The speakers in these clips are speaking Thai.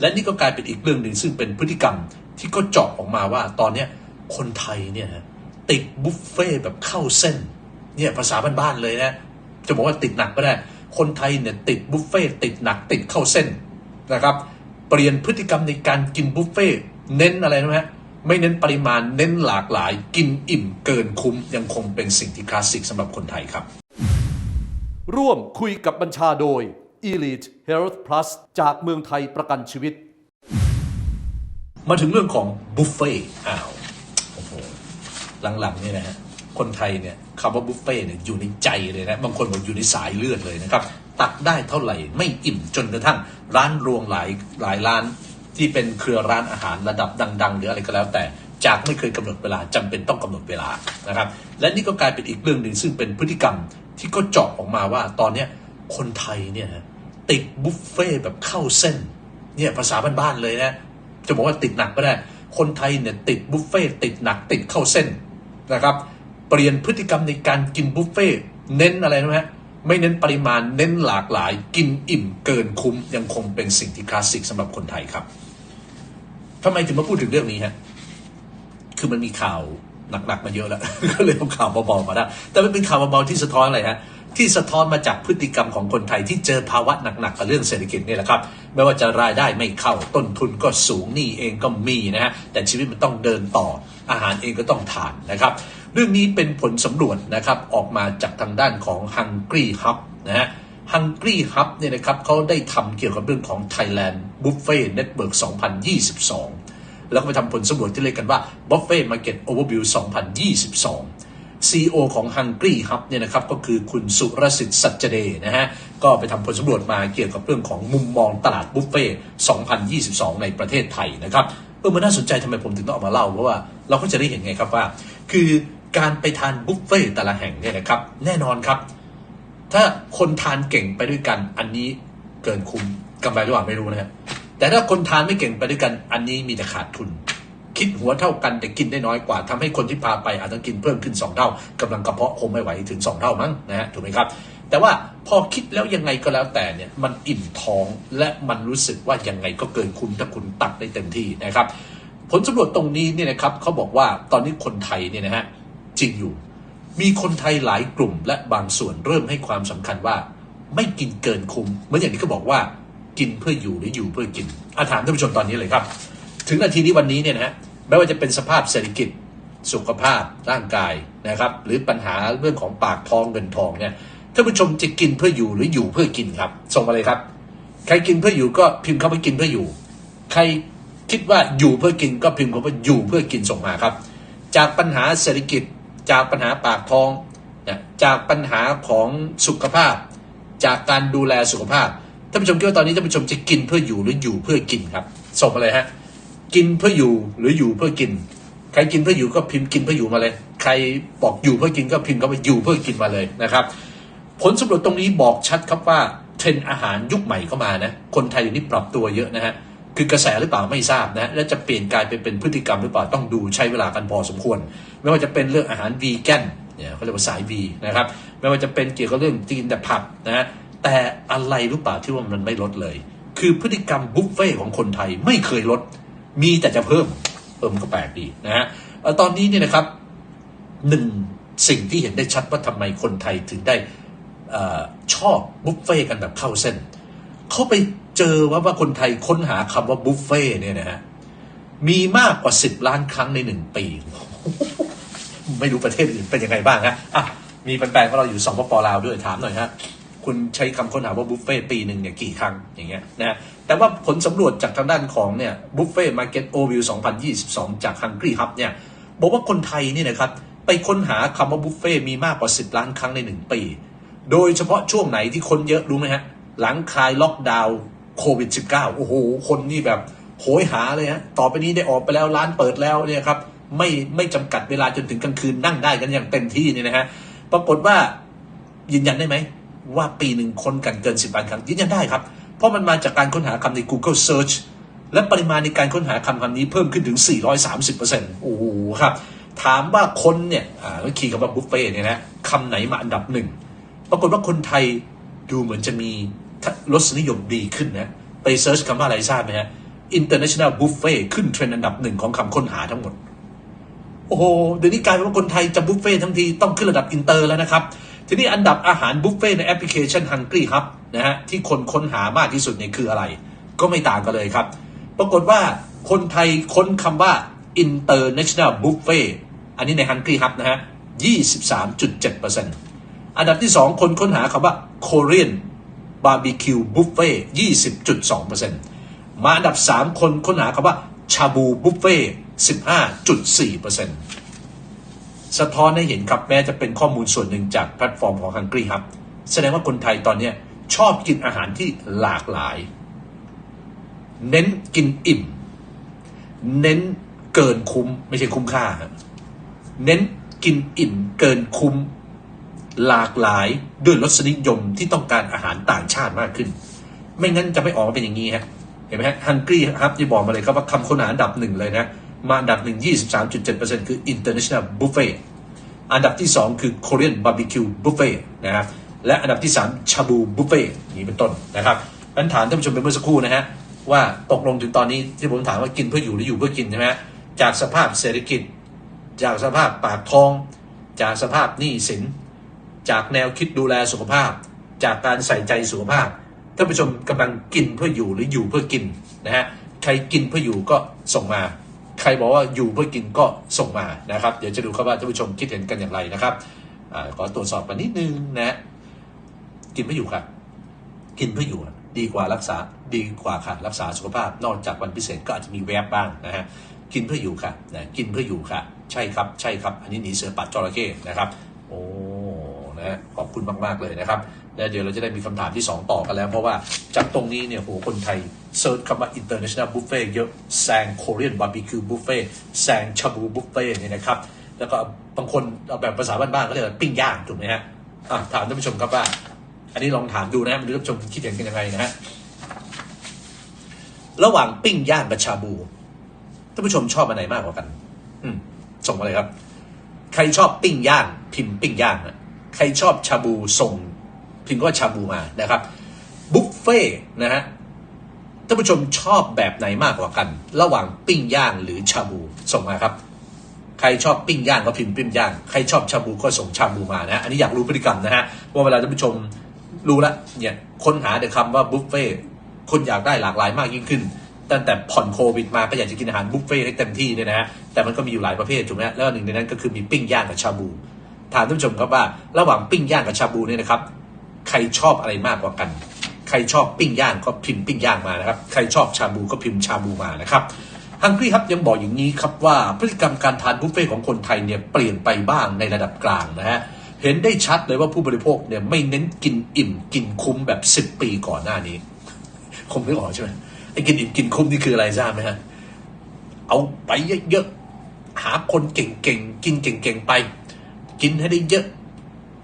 และนี่ก็กลายเป็นอีกเรื่องหนึ่งซึ่งเป็นพฤติกรรมที่ก็เจาะออกมาว่าตอนเนี้ยคนไทยเนี่ยติดบุฟเฟ่แบบเข้าเส้นเนี่ยภาษาบ้านๆเลยนะจะบอกว่าติดหนักก็ได้ คนไทยเนี่ยติดบุฟเฟ่ติดหนักติดเข้าเส้นนะครับ เปลี่ยนพฤติกรรมในการกินบุฟเฟ่เน้นอะไรนะฮะไม่เน้นปริมาณเน้นหลากหลาย กินอิ่มเกินคุ้มยังคงเป็นสิ่งที่คลาสสิกสำหรับคนไทยครับ ร่วมคุยกับบัญชาโดย Elite Health Plus จากเมืองไทยประกันชีวิต มาถึงเรื่องของบุฟเฟ่ต์อ้าวโอ้โหหลังๆเนี่ยนะฮะคนไทยเนี่ยคำว่าบุฟเฟ่ต์เนี่ยอยู่ในใจเลยนะ บางคนบอกอยู่ในสายเลือดเลยนะครับ ตักได้เท่าไหร่ไม่อิ่มจนกระทั่งร้านรวงหลายหลายร้านที่เป็นเครือร้านอาหารระดับดัง ๆ หรืออะไรก็แล้วแต่จากไม่เคยกำหนดเวลาจำเป็นต้องกำหนดเวลานะครับ และนี่ก็กลายเป็นอีกเรื่องหนึ่งซึ่งเป็นพฤติกรรมที่ก็เจาะออกมาว่าตอนเนี้ยคนไทยเนี่ยนะ ติดบุฟเฟ่แบบเข้าเส้นเนี่ยภาษาบ้านๆเลยนะจะบอกว่าติดหนักก็ได้ คนไทยเนี่ยติดบุฟเฟ่ติดหนักติดเข้าเส้นนะครับ เปลี่ยนพฤติกรรมในการกินบุฟเฟ่เน้นอะไรนะฮะไม่เน้นปริมาณเน้นหลากหลาย กินอิ่มเกินคุ้มยังคงเป็นสิ่งที่คลาสสิกสำหรับคนไทยครับทำไมถึงมาพูดถึงเรื่องนี้ฮะคือมันมีข่าวหนักๆมาเยอะแล้ว ก็เลยเอาข่าวเบาๆมาได้แต่มันเป็นข่าวเบาๆที่สะท้อนอะไรฮะ ที่สะท้อนมาจากพฤติกรรมของคนไทยที่เจอภาวะหนักๆกับเรื่องเศรษฐกิจนี่แหละครับ ไม่ว่าจะรายได้ไม่เข้าต้นทุนก็สูงหนี้เองก็มีนะฮะแต่ชีวิตมันต้องเดินต่ออาหารเองก็ต้องทานนะครับ เรื่องนี้เป็นผลสำรวจนะครับออกมาจากทางด้านของ Hungry Hub นะฮะ Hungry Hub เนี่ยนะครับเขาได้ทำเกี่ยวกับเรื่องของ Thailand Buffet Network 2022 แล้วก็ไปทำผลสำรวจที่เรียกกันว่า Buffet Market Overview 2022 CEO ของ Hungry Hub เนี่ยนะครับก็คือคุณสุรสิทธิ์สัจเดนะฮะก็ไปทำผลสำรวจมาเกี่ยวกับเรื่องของมุมมองตลาดบุฟเฟ่ต์2022 ในประเทศไทยนะครับเออมันน่าสนใจทำไมผมถึงต้องเอามาเล่า เพราะว่าเราก็จะได้เห็นไงครับว่า คือการไปทานบุฟเฟ่ต์แต่ละแห่งเนี่ยนะครับแน่นอนครับ ถ้าคนทานเก่งไปด้วยกันอันนี้เกินคุ้มกำไรหรือเปล่าไม่รู้นะฮะแต่ถ้าคนทานไม่เก่งไปด้วยกันอันนี้มีแต่ขาดทุน คิดหัวเท่ากันแต่กินได้น้อยกว่าทำให้คนที่พาไปอาจจะกินเพิ่มขึ้น 2 เท่ากำลังกระเพาะคงไม่ไหวถึง 2 เท่ามั้งนะฮะถูกไหมครับ แต่ว่าพอคิดแล้วยังไงก็แล้วแต่เนี่ยมันอิ่มท้องและมันรู้สึกว่ายังไงก็เกินคุ้มถ้าคุณตักได้เต็มที่นะครับ ผลสำรวจตรงนี้เนี่ยนะครับเขาบอกว่าตอนนี้คนไทยเนี่ยนะฮะจริงอยู่ มีคนไทยหลายกลุ่ม และบางส่วนเริ่มให้ความสำคัญว่า ไม่กินเกินคุ้มเหมือนอย่างที่เขาบอกว่ากินเพื่ออยู่หรืออยู่เพื่อกินอาถามท่านผู้ชมตอนนี้เลยครับ ถึงนาทีนี้วันนี้เนี่ยนะฮะ ไม่ว่าจะเป็นสภาพเศรษฐกิจสุขภาพร่างกายนะครับ หรือปัญหาเรื่องของปากท้องเงินทองเนี่ยท่านผู้ชมจะกินเพื่ออยู่หรืออยู่เพื่อกินครับ ส่งมาเลยครับ ใครกินเพื่ออยู่ก็พิมพ์เข้ากินเพื่ออยู่ ใครคิดว่าอยู่เพื่อกินก็พิมพ์คำว่าอยู่เพื่อกินส่งมาครับ จากปัญหาเศรษฐกิจจากปัญหาปากท้องจากปัญหาของสุขภาพ จากการดูแลสุขภาพท่านผู้ชมคิดว่าตอนนี้ท่านผู้ชมจะกินเพื่ออยู่หรืออยู่เพื่อกินครับส่งมาเลยฮะ กินเพื่ออยู่หรืออยู่เพื่อกิน ใครกินเพื่ออยู่ก็พิมพ์กินเพื่ออยู่มาเลย ใครบอกอยู่เพื่อกินก็พิมพ์คำว่าอยู่เพื่อกินมาเลยนะครับ ผลสำรวจตรงนี้บอกชัดครับว่าเทรนอาหารยุคใหม่เข้ามานะคนไทยเดี๋ยวนี้ปรับตัวเยอะนะฮะคือกระแสหรือเปล่าไม่ทราบนะและจะเปลี่ยนกลายไปเป็นพฤติกรรมหรือเปล่าต้องดูใช้เวลากันพอสมควร ไม่ว่าจะเป็นเรื่องอาหารวีแกนเนี่ยเขาเรียกว่าสายวีนะครับไม่ว่าจะเป็นเกี่ยวกับเรื่องกินแต่ผักนะฮะแต่อะไรหรือเปล่าที่ว่ามันไม่ลดเลย คือพฤติกรรมบุฟเฟ่ของคนไทยไม่เคยลด มีแต่จะเพิ่มเพิ่มนก็แปลกดีนะฮะตอนนี้เนี่ยนะครับหนึ่งสิ่งที่เห็นได้ชัดว่าทำไมคนไทยถึงได้อชอบบุฟเฟ่ต์กันแบบเข้าเส้น เขาไปเจอว่าว่าคนไทยค้นหาคำว่าบุฟเฟ่ต์เนี่ยนะฮะมีมากกว่า10ล้านครั้งในหนึ่งปี ไม่รู้ประเทศอื่นเป็นยังไงบ้างฮะอะมีแฟนๆของเราอยู่สองปปลาวด้วยถามหน่อยฮะคุณใช้คำค้นหาว่าบุฟเฟ่ต์ปีหนึ่งเนี่ยกี่ครั้งอย่างเงี้ยนะ แต่ว่าผลสำรวจจากทางด้านของเนี่ยบุฟเฟ่มาร์เก็ตโอวิว2022 จาก Hungry Hub เนี่ยบอกว่าคนไทยนี่นะครับไปค้นหาคำว่าบุฟเฟ่มีมากกว่า 10 ล้านครั้งใน 1 ปี โดยเฉพาะช่วงไหนที่คนเยอะรู้ไหมฮะ หลังคลายล็อกดาวน์โควิด -19 โอ้โห คนนี่แบบโหยหาเลยฮะ ต่อไปนี้ได้ออกไปแล้วร้านเปิดแล้วเนี่ยครับ ไม่ไม่จำกัดเวลาจนถึงกลางคืนนั่งได้กันอย่างเต็มที่เนี่ยนะฮะ ปรากฏว่ายืนยันได้ไหมว่าปีหนึ่งคนกันเกิน 10ล้านครั้งยืนยันได้ครับ เพราะมันมาจากการค้นหาคำใน Google Search และปริมาณในการค้นหาคำคำนี้เพิ่มขึ้นถึง 430%โอ้โหครับ ถามว่าคนเนี่ยอ่าเมื่คำว่าบุฟเฟ่ต์เนี่ยนะคำไหนมาอันดับหนึ่ง ปรากฏว่าคนไทยดูเหมือนจะมีรสนิยมดีขึ้นนะ ไปเซิร์ชคำว่าอะไรทราบไหมฮะ international buffet ขึ้นเทรนด์อันดับหนึ่งของคำค้นหาทั้งหมด โอ้โห เดี๋ยวนี้กลายเป็นว่าคนไทยจะบุฟเฟ่ทั้งทีต้องขึ้นระดับอินเตอร์แล้วนะครับ ทีนี้อันดับอาหารบุฟเฟ่ในแอปพลิเคชัน Hungry Hub นะฮะที่คนค้นหามากที่สุดเนี่ยคืออะไร ก็ไม่ต่างกันเลยครับ ปรากฏว่าคนไทยค้นคำว่า international buffet อันนี้ใน Hungry Hub นะฮะ 23.7%อันดับที่ 2 คนค้นหาคำว่า Korean barbecue buffet 20.2%มาอันดับ 3 คนค้นหาคำว่าชาบูบุฟเฟ่15.4%สะท้อนให้เห็นครับแม้จะเป็นข้อมูลส่วนหนึ่งจากแพลตฟอร์มของ Hungry Hub แสดงว่าคนไทยตอนนี้ อบกินอาหารที่หลากหลาย เน้นกินอิ่ม เน้นเกินคุ้ม ไม่ใช่คุ้มค่าเน้นกินอิ่มเกินคุ้มหลากหลายด้วยรสนิยมที่ต้องการอาหารต่างชาติมากขึ้น ไม่งั้นจะไม่ออกมาเป็นอย่างนี้ฮะเห็นไหมฮะฮังกี้ครับที่บอกมาเลยครับว่าคำค้นหาอันดับหนึ่งเลยนะ มาอันดับหนึ่ง23.7%คือ international buffet อันดับที่2คือ Korean barbecue buffet นะครับ และอันดับที่ 3 ชาบูบุฟเฟ่นี้เป็นต้นนะครับปัญถามท่านผู้ชมไปเมื่อสักครู่นะฮะว่าตกลงถึงตอนนี้ที่ผมถามว่ากินเพื่ออยู่หรืออยู่เพื่อกินใช่ไหมจากสภาพเศรษฐกิจ จากสภาพปากท้อง จากสภาพหนี้สิน จากแนวคิดดูแลสุขภาพ จากการใส่ใจสุขภาพท่านผู้ชมกำลังกินเพื่ออยู่หรืออยู่เพื่อกินนะฮะใครกินเพื่ออยู่ก็ส่งมา ใครบอกว่าอยู่เพื่อกินก็ส่งมานะครับ เดี๋ยวจะดูครับว่าท่านผู้ชมคิดเห็นกันอย่างไรนะครับอขอตรวจสอบกันนิดนึงนะ กินเพื่ออยู่ครับกินเพื่ออยู่ ดีกว่ารักษาดีกว่าค่ะ รักษาสุขภาพ นอกจากวันพิเศษก็อาจจะมีแวบบ้างนะฮะกินเพื่ออยู่ค่ะนะกินเพื่ออยู่ค่ะ ใช่ครับใช่ครับ อันนี้หนีเสือปัดจระเข้นะครับ โอ้นะฮะขอบคุณมาก ๆ เลยนะครับแล้วเดี๋ยวเราจะได้มีคำถามที่ 2 ต่อกันแล้ว เพราะว่าจากตรงนี้เนี่ยโหคนไทยเซิร์ชคำว่า international buffet เยอะแซง Korean barbecue buffet แซงชาบูบุฟเฟ่เนี่ยนะครับ แล้วก็บางคนเอาแบบภาษาบ้านๆก็เรียกว่าปิ้งย่างถูกไหมฮะอะถามท่านผู้ชมครับว่า อันนี้ลองถามดูนะไม่รู้ท่านผู้ชมคิดเห็นกันยังไงนะฮะระหว่างปิ้งย่างกับชาบูท่านผู้ชมชอบอันไหนมากกว่ากัน อืมส่งมาเลยครับ ใครชอบปิ้งย่างพิมพ์ปิ้งย่างนะใครชอบชาบูส่งพิมพ์ก็ชาบูมานะครับบุฟเฟ่ต์นะฮะท่านผู้ชมชอบแบบไหนมากกว่ากัน ระหว่างปิ้งย่างหรือชาบูส่งมาครับ ใครชอบปิ้งย่างก็พิมพ์ปิ้งย่าง ใครชอบชาบูก็ส่งชาบูมานะ อันนี้อยากรู้พฤติกรรมนะฮะว่าเวลาท่านผู้ชม รู้ละเนี่ยค้นหาแต่คำว่าบุฟเฟ่ต์คนอยากได้หลากหลายมากยิ่งขึ้นตั้งแต่ผ่อนโควิดมาก็อยากจะกินอาหารบุฟเฟ่ต์ให้เต็มที่เนี่ยนะฮะแต่มันก็มีอยู่หลายประเภทถูกไหมแล้วหนึ่งในนั้นก็คือมีปิ้งย่างกับชาบูถามท่านผู้ชมครับว่าระหว่างปิ้งย่างกับชาบูเนี่ยนะครับ ใครชอบอะไรมากกว่ากัน ใครชอบปิ้งย่างก็พิมพ์ปิ้งย่างมานะครับ ใครชอบชาบูก็พิมพ์ชาบูมานะครับฮังกี้ครับยังบอกอย่างนี้ครับว่าพฤติกรรมการทานบุฟเฟ่ต์ของคนไทยเนี่ยเปลี่ยนไปบ้างในระดับกลางนะฮะ เห็นได้ชัดเลยว่าผู้บริโภคเนี่ยไม่เน้นกินอิ่มกินคุ้มแบบ 10 ปีก่อนหน้านี้ คงไม่ออกใช่ไหมไอ้กินอิ่มกินคุ้มนี่คืออะไรทราบไหมฮะ เอาไปเยอะๆหาคนเก่งๆกินเก่งๆไป กินให้ได้เยอะ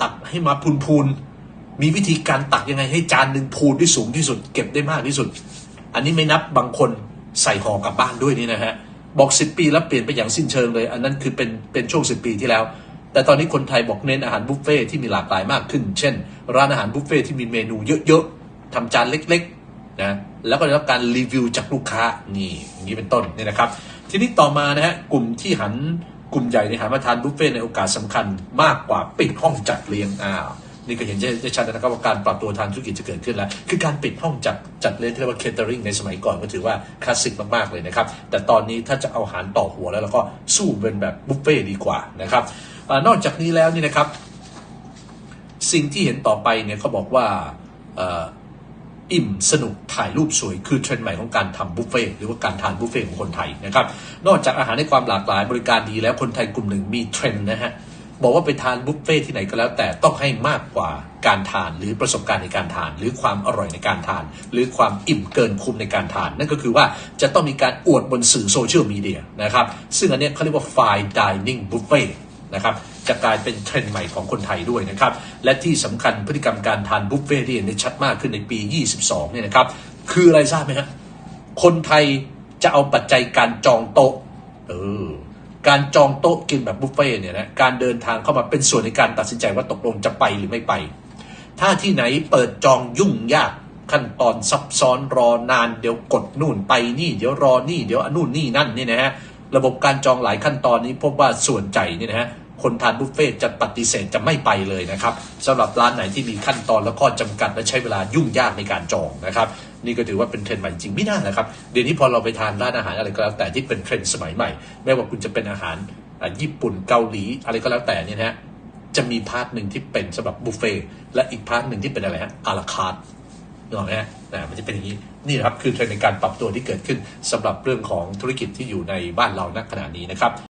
ตักให้มาพูนๆมีวิธีการตักยังไงให้จานหนึ่งพูนที่สูงที่สุด เก็บได้มากที่สุด อันนี้ไม่นับบางคนใส่ห่อกลับบ้านด้วยนี่นะฮะบอกสิบปีแล้วเปลี่ยนไปอย่างสิ้นเชิงเลย อันนั้นคือเป็นเป็นช่วงสิบปีที่แล้ว แต่ตอนนี้คนไทยบอกเน้นอาหารบุฟเฟ่ที่มีหลากหลายมากขึ้น เช่น ร้านอาหารบุฟเฟ่ที่มีเมนูเยอะๆทำจานเล็กๆนะแล้วก็ได้รับการรีวิวจากลูกค้านี่อย่างนี้เป็นต้นนี่นะครับ ทีนี้ต่อมานะฮะกลุ่มที่หันกลุ่มใหญ่ในหันมาทานบุฟเฟ่ในโอกาสสำคัญมากกว่าปิดห้องจัดเลี้ยงอ้าวนี่ก็เห็นได้ชัดนะครับว่าการปรับตัวทางธุรกิจจะเกิดขึ้นแล้ว คือการปิดห้องจัดจัดเลี้ยงที่เรียกว่า catering ในสมัยก่อนก็ถือว่าคลาสสิกมากๆเลยนะครับ แต่ตอนนี้ถ้าจะเอาอาหารต่อหัวแล้วเราก็สู้เป็นแบบบุฟเฟ่ดีกว่านะครับ นอกจากนี้แล้วนี่นะครับ สิ่งที่เห็นต่อไปเนี่ยเขาบอกว่าอิ่มสนุกถ่ายรูปสวยคือเทรนด์ใหม่ของการทำบุฟเฟ่หรือว่าการทานบุฟเฟ่ของคนไทยนะครับนอกจากอาหารในความหลากหลายบริการดีแล้วคนไทยกลุ่มหนึ่งมีเทรนด์นะฮะบอกว่าไปทานบุฟเฟ่ที่ไหนก็แล้วแต่ต้องให้มากกว่าการทานหรือประสบการณ์ในการทาน หรือความอร่อยในการทาน หรือความอิ่มเกินคุ้มในการทาน นั่นก็คือว่าจะต้องมีการอวดบนสื่อโซเชียลมีเดียนะครับซึ่งอันนี้เขาเรียกว่า fine dining buffet นะครับจะกลายเป็นเทรนด์ใหม่ของคนไทยด้วยนะครับ และที่สำคัญพฤติกรรมการทานบุฟเฟ่ที่เห็นได้ชัดมากขึ้นในปี 22 เนี่ยนะครับ คืออะไรทราบไหมฮะคนไทยจะเอาปัจจัยการจองโต๊ะเออการจองโต๊ะกินแบบบุฟเฟ่เนี่ยนะการเดินทางเข้ามาเป็นส่วนในการตัดสินใจว่าตกลงจะไปหรือไม่ไป ถ้าที่ไหนเปิดจองยุ่งยากขั้นตอนซับซ้อนรอนานเดี๋ยวกดนู่นไปนี่ เดี๋ยวรอนี่เดี๋ยวอนู่นนี่นั่นนี่นะฮะระบบการจองหลายขั้นตอนนี้พบว่าส่วนใหญ่นี่นะฮะ คนทานบุฟเฟ่ต์จะปฏิเสธจะไม่ไปเลยนะครับสำหรับร้านไหนที่มีขั้นตอนและข้อจำกัดและใช้เวลายุ่งยากในการจองนะครับ นี่ก็ถือว่าเป็นเทรนด์ใหม่จริงไม่น่านะครับ เดี๋ยวนี้พอเราไปทานร้านอาหารอะไรก็แล้วแต่ที่เป็นเทรนด์สมัยใหม่ ไม่ว่าคุณจะเป็นอาหารญี่ปุ่นเกาหลีอะไรก็แล้วแต่เนี่ยนะฮะจะมีพาร์ทหนึ่งที่เป็นสำหรับบุฟเฟ่ต์และอีกพาร์ทหนึ่งที่เป็นอะไรฮะอาราคาร์นึกออกไหมฮะนะมันจะเป็นอย่างนี้นี่นะครับคือเทรนด์ในการปรับตัวที่เกิดขึ้นสำหรับเรื่องของธุรกิจที่อยู่ในบ้านเราณขณะนี้นะครับ